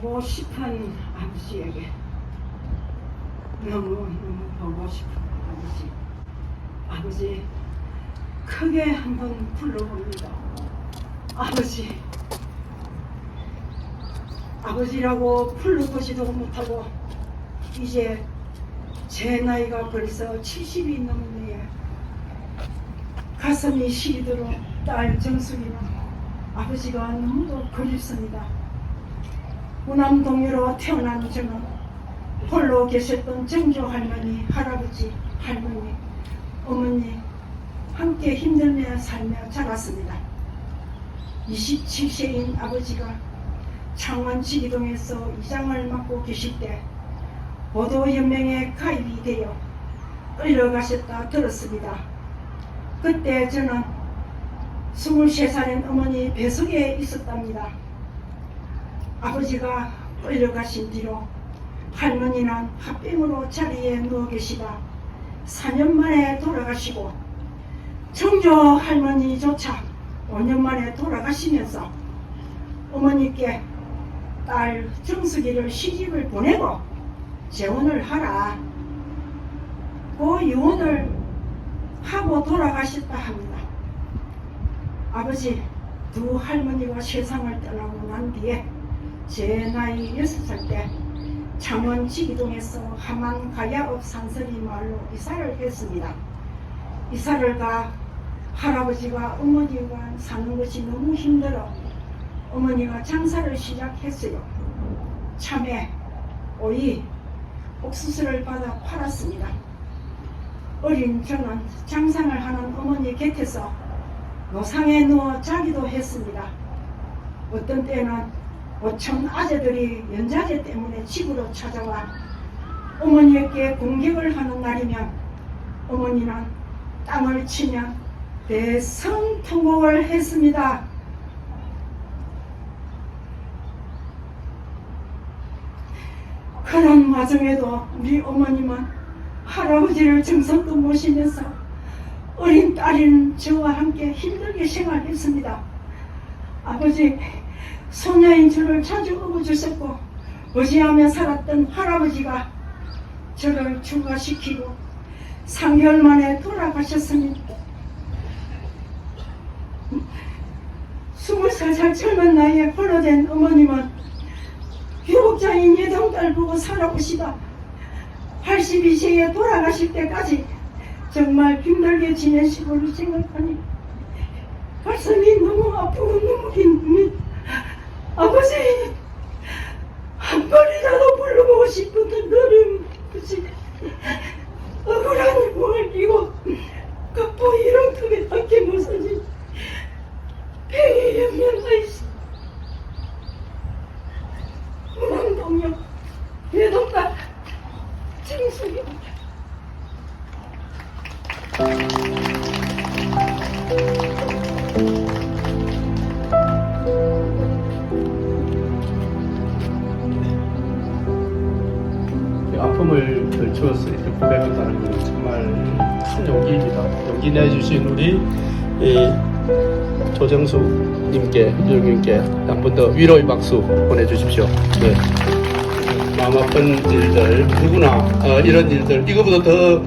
보고 싶은 아버지에게 너무 너무 보고 싶은 아버지 아버지 크게 한번 불러봅니다. 아버지. 아버지라고 불러보지도 못하고 이제 제 나이가 벌써 70이 넘네 가슴이 시리도록 딸 정숙이는 아버지가 너무도 그립습니다 우남동유로 태어난 저는 홀로 계셨던 정조 할머니, 할아버지, 할머니, 어머니 함께 힘들며 살며 자랐습니다. 27세인 아버지가 창원 지기동에서 이장을 맡고 계실 때 보도연맹에 가입이 되어 끌려가셨다 들었습니다. 그때 저는 23살인 어머니 배속에 있었답니다. 아버지가 끌려가신 뒤로 할머니는 합병으로 자리에 누워 계시다 4년 만에 돌아가시고 정조 할머니조차 5년 만에 돌아가시면서 어머니께 딸 정숙이를 시집을 보내고 재혼을 하라 그 유언을 하고 돌아가셨다 합니다. 아버지 두 할머니가 세상을 떠나고 난 뒤에 제 나이 6살 때 창원 지기동에서 하만 가야읍 산설이 마을로 이사를 했습니다. 이사를 가 할아버지가 어머니와 사는 것이 너무 힘들어 어머니가 장사를 시작했어요. 참외, 오이, 옥수수를 받아 팔았습니다. 어린 저는 장상을 하는 어머니 곁에서 노상에 누워 자기도 했습니다. 어떤 때는 오천 아재들이 연자제 때문에 집으로 찾아와 어머니에게 공격을 하는 날이면 어머니는 땅을 치며 대성통곡을 했습니다. 그런 와중에도 우리 어머님은 할아버지를 정성껏 모시면서 어린 딸인 저와 함께 힘들게 생활했습니다. 아버지 소녀인 저를 자주 업어주셨고 의지하며 살았던 할아버지가 저를 중화시키고 3개월 만에 돌아가셨습니다. 20살 젊은 나이에 홀로 된 어머님은 유복자인 예정딸 보고 살아보시다 82세에 돌아가실 때까지 정말 힘들게 지내시고를 생각하니 가슴이 너무 아프고 눈물이 납니다. 아버지 한 번이라도 불러보고 싶은 너를 아버지 억울한 몸을 끼고 갑보 이런통에 밖에 못 서지 팽이 연면하이시 운항동역 외동딸 정수입니다 이 아픔을 결추어서 이렇게 고백한다는 것은 정말 큰 용기입니다. 용기 내주신 우리 이 조정숙님께, 유영님께 한 번 더 위로의 박수 보내주십시오. 네. 마음 아픈 일들, 누구나 어, 이런 일들, 이거보다 더